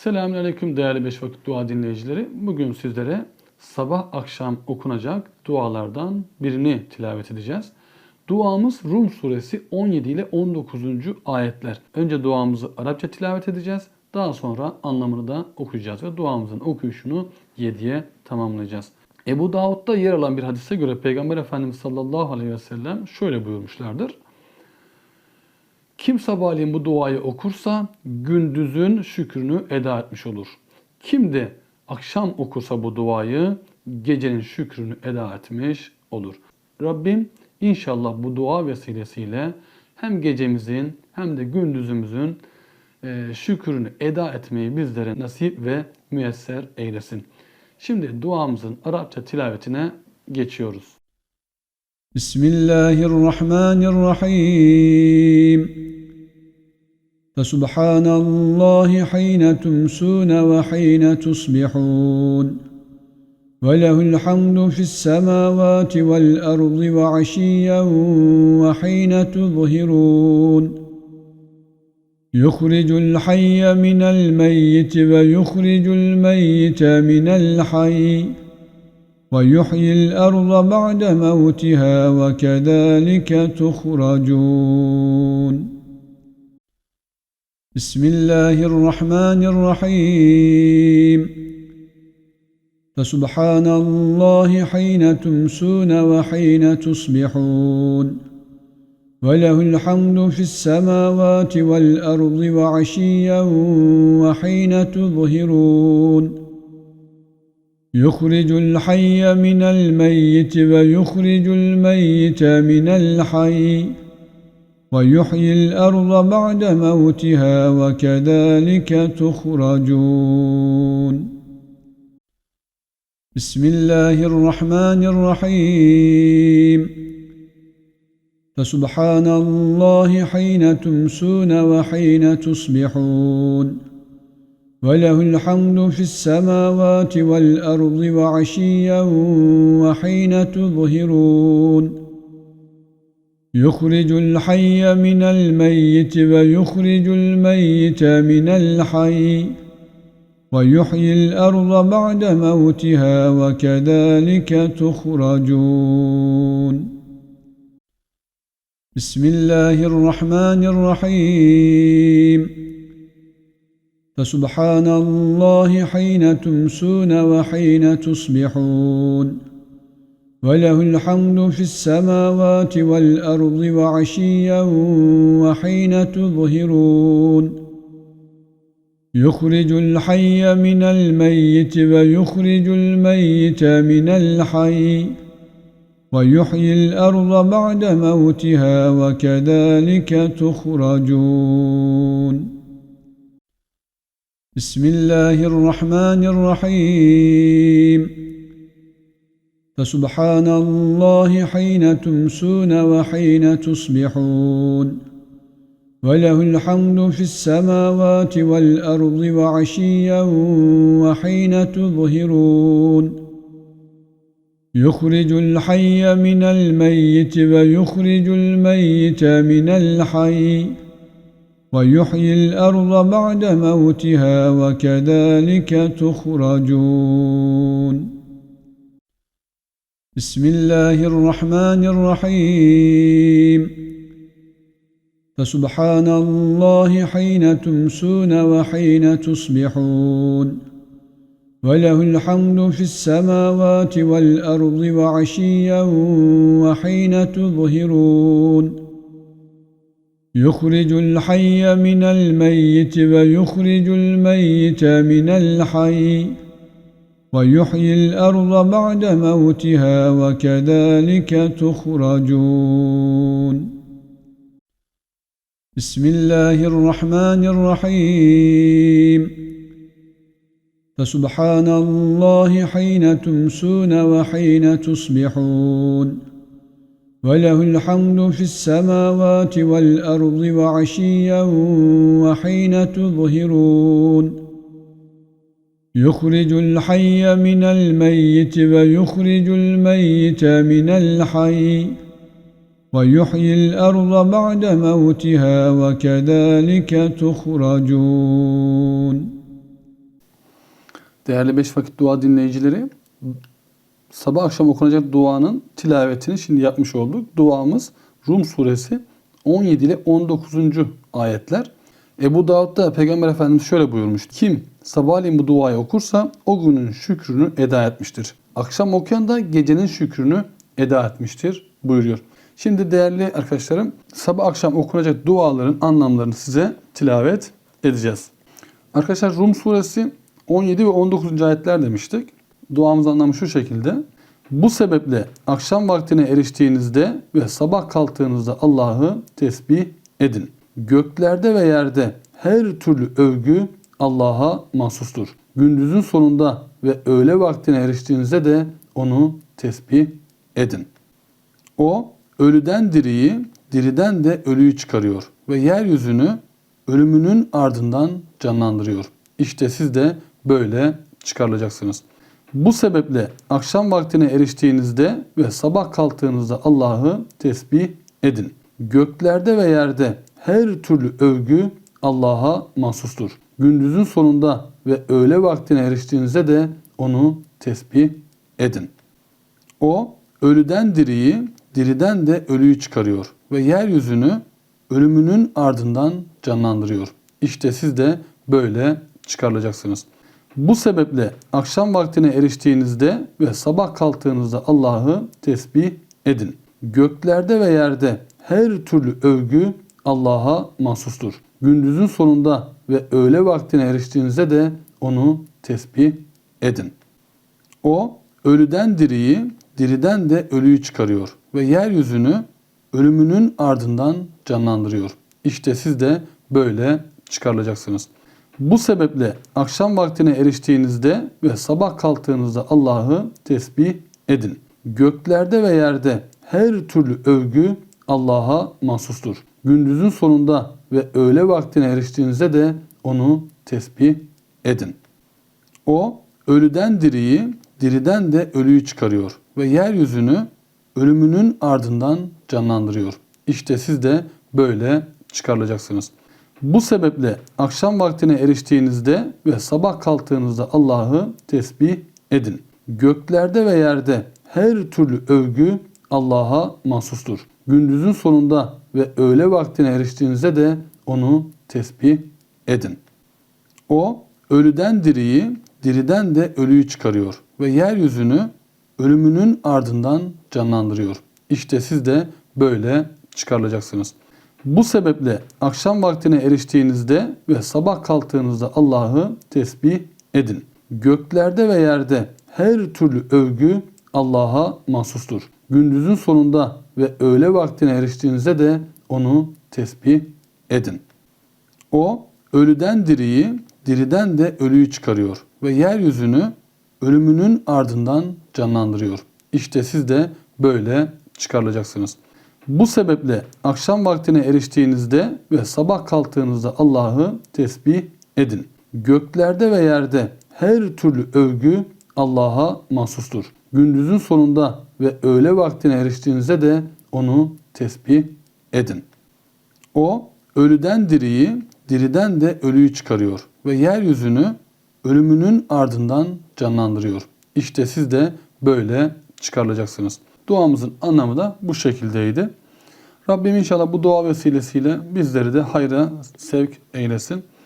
Selamünaleyküm değerli Beş Vakit Dua dinleyicileri. Bugün sizlere sabah akşam okunacak dualardan birini tilavet edeceğiz. Duamız Rum suresi 17 ile 19. ayetler. Önce duamızı Arapça tilavet edeceğiz. Daha sonra anlamını da okuyacağız ve duamızın okuyuşunu 7'ye tamamlayacağız. Ebu Davud'da yer alan bir hadise göre Peygamber Efendimiz sallallahu aleyhi ve sellem şöyle buyurmuşlardır. Kim sabahleyin bu duayı okursa gündüzün şükrünü eda etmiş olur. Kim de akşam okursa bu duayı gecenin şükrünü eda etmiş olur. Rabbim inşallah bu dua vesilesiyle hem gecemizin hem de gündüzümüzün e, şükrünü eda etmeyi bizlere nasip ve müyesser eylesin. Şimdi duamızın Arapça tilavetine geçiyoruz. Bismillahirrahmanirrahim. فسبحان الله حين تمسون وحين تصبحون. وله الحمد في السماوات والأرض وعشيا وحين تظهرون. يخرج الحي من الميت ويخرج الميت من الحي ويحيي الأرض بعد موتها وكذلك تخرجون. بسم الله الرحمن الرحيم. فسبحان الله حين تمسون وحين تصبحون. وله الحمد في السماوات والأرض وعشيا وحين تظهرون. يخرج الحي من الميت ويخرج الميت من الحي. ويحيي الأرض بعد موتها وكذلك تخرجون. بسم الله الرحمن الرحيم. فسبحان الله حين تمسون وحين تصبحون. وله الحمد في السماوات والأرض وعشيا وحين تظهرون. يخرج الحي من الميت ويخرج الميت من الحي ويحيي الأرض بعد موتها وكذلك تخرجون. بسم الله الرحمن الرحيم. فسبحان الله حين تمسون وحين تصبحون. وله الحمد في السماوات والأرض وعشيا وحين تظهرون. يخرج الحي من الميت ويخرج الميت من الحي ويحيي الأرض بعد موتها وكذلك تخرجون. بسم الله الرحمن الرحيم. فسبحان الله حين تمسون وحين تصبحون. وله الحمد في السماوات والأرض وعشيا وحين تظهرون. يخرج الحي من الميت ويخرج الميت من الحي ويحيي الأرض بعد موتها وكذلك تخرجون. بسم الله الرحمن الرحيم. فسبحان الله حين تمسون وحين تصبحون. وله الحمد في السماوات والأرض وعشيا وحين تظهرون. يخرج الحي من الميت ويخرج الميت من الحي. ويحيي الأرض بعد موتها وكذلك تخرجون. بسم الله الرحمن الرحيم. فسبحان الله حين تمسون وحين تصبحون. وله الحمد في السماوات والأرض وعشيا وحين تظهرون. يخرج الحي من الميت ويخرج الميت من الحي ويحيي الأرض بعد موتها وكذلك تخرجون Değerli beş vakit dua dinleyicileri, sabah akşam okunacak duanın tilavetini şimdi yapmış olduk. Duamız Rum suresi 17 ile 19. ayetler. Ebu Davud'da Peygamber Efendimiz şöyle buyurmuş. Kim sabahleyin bu duayı okursa o günün şükrünü eda etmiştir. Akşam okuyan da gecenin şükrünü eda etmiştir buyuruyor. Şimdi değerli arkadaşlarım sabah akşam okunacak duaların anlamlarını size tilavet edeceğiz. Arkadaşlar Rum suresi 17 ve 19. ayetler demiştik. Duamız anlamı şu şekilde. Bu sebeple akşam vaktine eriştiğinizde ve sabah kalktığınızda Allah'ı tesbih edin. Göklerde ve yerde her türlü övgü Allah'a mahsustur. Gündüzün sonunda ve öğle vaktine eriştiğinizde de onu tesbih edin. O ölüden diriyi, diriden de ölüyü çıkarıyor ve yeryüzünü ölümünün ardından canlandırıyor. İşte siz de böyle çıkarılacaksınız. Bu sebeple akşam vaktine eriştiğinizde ve sabah kalktığınızda Allah'ı tesbih edin. Göklerde ve yerde her türlü övgü Allah'a mahsustur. Gündüzün sonunda ve öğle vaktine eriştiğinizde de onu tesbih edin. O ölüden diriyi, diriden de ölüyü çıkarıyor ve yeryüzünü ölümünün ardından canlandırıyor. İşte siz de böyle çıkarılacaksınız. Bu sebeple akşam vaktine eriştiğinizde ve sabah kalktığınızda Allah'ı tesbih edin. Göklerde ve yerde her türlü övgü Allah'a mahsustur. Gündüzün sonunda ve öğle vaktine eriştiğinizde de onu tesbih edin. O ölüden diriyi, diriden de ölüyü çıkarıyor ve yeryüzünü ölümünün ardından canlandırıyor. İşte siz de böyle çıkarılacaksınız. Bu sebeple akşam vaktine eriştiğinizde ve sabah kalktığınızda Allah'ı tesbih edin. Göklerde ve yerde her türlü övgü Allah'a mahsustur. Gündüzün sonunda ve öğle vaktine eriştiğinizde de onu tesbih edin. O ölüden diriyi, diriden de ölüyü çıkarıyor ve yeryüzünü ölümünün ardından canlandırıyor. İşte siz de böyle çıkarılacaksınız. Bu sebeple akşam vaktine eriştiğinizde ve sabah kalktığınızda Allah'ı tesbih edin. Göklerde ve yerde her türlü övgü Allah'a mahsustur. Gündüzün sonunda ve öğle vaktine eriştiğinizde de onu tesbih edin. O ölüden diriyi, diriden de ölüyü çıkarıyor ve yeryüzünü ölümünün ardından canlandırıyor. İşte siz de böyle çıkarılacaksınız. Bu sebeple akşam vaktine eriştiğinizde ve sabah kalktığınızda Allah'ı tesbih edin. Göklerde ve yerde her türlü övgü Allah'a mahsustur. Gündüzün sonunda ve öğle vaktine eriştiğinizde de onu tesbih edin. O ölüden diriyi, diriden de ölüyü çıkarıyor ve yeryüzünü ölümünün ardından canlandırıyor. İşte siz de böyle çıkarılacaksınız. Bu sebeple akşam vaktine eriştiğinizde ve sabah kalktığınızda Allah'ı tesbih edin. Göklerde ve yerde her türlü övgü Allah'a mahsustur. Gündüzün sonunda ve öğle vaktine eriştiğinizde de onu tesbih edin. O ölüden diriyi, diriden de ölüyü çıkarıyor ve yeryüzünü ölümünün ardından canlandırıyor. İşte siz de böyle çıkarılacaksınız. Duamızın anlamı da bu şekildeydi. Rabbim inşallah bu dua vesilesiyle bizleri de hayra sevk eylesin.